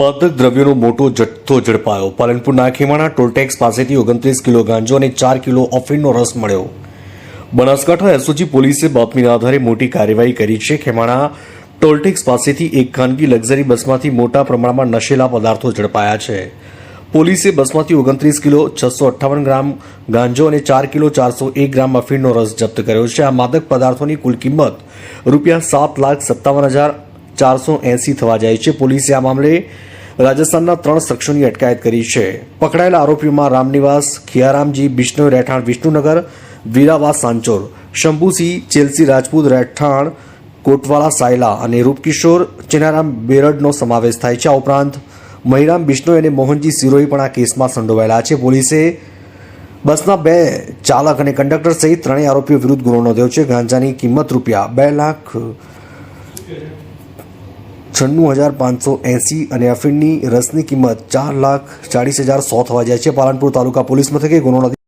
માદક દ્રવ્યોનો મોટો જથ્થો ઝડપાયો. પાલનપુરના ખીમાણા ટોલટેક્સ પાસેથી ઓગણત્રીસ કિલો ગાંજો અને ચાર કિલો ઓફિનનો રસ મળ્યો. બનાસકાંઠા એસઓજી પોલીસે બાતમીના આધારે મોટી કાર્યવાહી કરી છે. ખેમાણા ટોલટેક્સ પાસેથી એક ખાનગી લક્ઝરી બસમાંથી મોટા પ્રમાણમાં નશેલા પદાર્થો ઝડપાયા છે. પોલીસે બસમાંથી ઓગણત્રીસ કિલો છસો અઠ્ઠાવન ગ્રામ ગાંજો અને ચાર કિલો ચારસો એક ગ્રામ અફીણનો રસ જપ્ત કર્યો છે. આ માદક પદાર્થોની કુલ કિંમત રૂપિયા સાત લાખ સત્તાવન હજાર ચારસો એંસી થવા જાય છે. પોલીસે આ મામલે રાજસ્થાનના ત્રણ શખ્સોની અટકાયત કરી છે. પકડાયેલા આરોપીઓમાં રામનિવાસ, ખિયારામજી, બિશ્નોઈ રહેઠાણ, વિષ્ણુનગર, વીરાવાસ સાંચોર, શંભુસિંહ, ચેલસી રાજપૂત રહેઠાણ, કોટવાળા સાયલા અને રૂપકિશોર, ચેનારામ બેરડનો સમાવેશ થાય છે. આ ઉપરાંત, મહિરામ બિશ્નોઈ અને મોહનજી સિરોહી પણ આ કેસમાં સંડોવાયેલા છે. પોલીસે બસના બે ચાલક અને કંડક્ટર સહિત ત્રણેય આરોપીઓ વિરુદ્ધ ગુનો નોંધ્યો છે. ગાંજાની કિંમત રૂપિયા બે લાખ છન્નું હજાર પાંચસો એંસી અને અફીણની રસની કિંમત ચાર લાખ ચાળીસ હજાર સો થવા જાય છે. પાલનપુર તાલુકા પોલીસ મથકે ગુનો